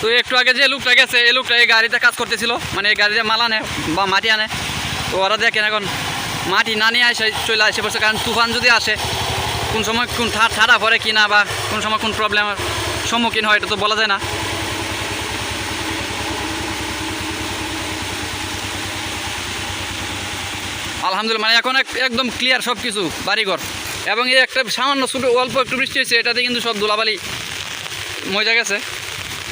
তো একটু আগে যে লোকটা গেছে, এই লোকটা এই গাড়িতে কাজ করতেছিল। মানে এই গাড়িতে মাল আনে বা মাটি আনে। তো ওরা দেখেন এখন মাটি না নিয়ে আসে চলে আসে বলছে, কারণ তুফান যদি আসে, কোন সময় কোন ঠাডা পড়ে কি না বা কোন সময় কোন প্রবলেমের সম্মুখীন হয়, এটা তো বলা যায় না। আলহামদুলিল্লাহ মানে এখন এক- একদম ক্লিয়ার সব কিছু বাড়িঘর। এবং এই একটা সামান্য ছোটো, অল্প একটু বৃষ্টি হয়েছে, এটাতে কিন্তু সব ধুলাবালি মজা গেছে।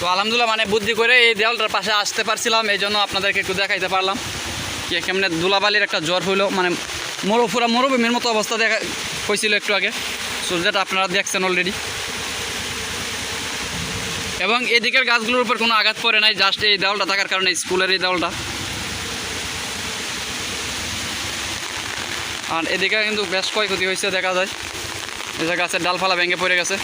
তো আলহামদুলিল্লাহ মানে বুদ্ধি করে এই দেওয়ালটার পাশে আসতে পারছিলাম, এই জন্য আপনাদেরকে একটু দেখাইতে পারলাম। কি কেমনে দুলাবালির একটা জ্বর হইল মানে মরু, পুরা মরুভূমির মতো অবস্থা দেখা হয়েছিল একটু আগে। সো যেটা আপনারা দেখছেন অলরেডি এবং এদিকের গাছগুলোর উপর কোনো আঘাত পড়ে নাই জাস্ট এই দেওয়ালটা থাকার কারণে, স্কুলের এই দেওয়ালটা আর এদিকে কিন্তু বেশ ক্ষয়ক্ষতি হয়েছে, দেখা যায়। এই যে গাছের ডালফালা ভেঙে পড়ে গেছে।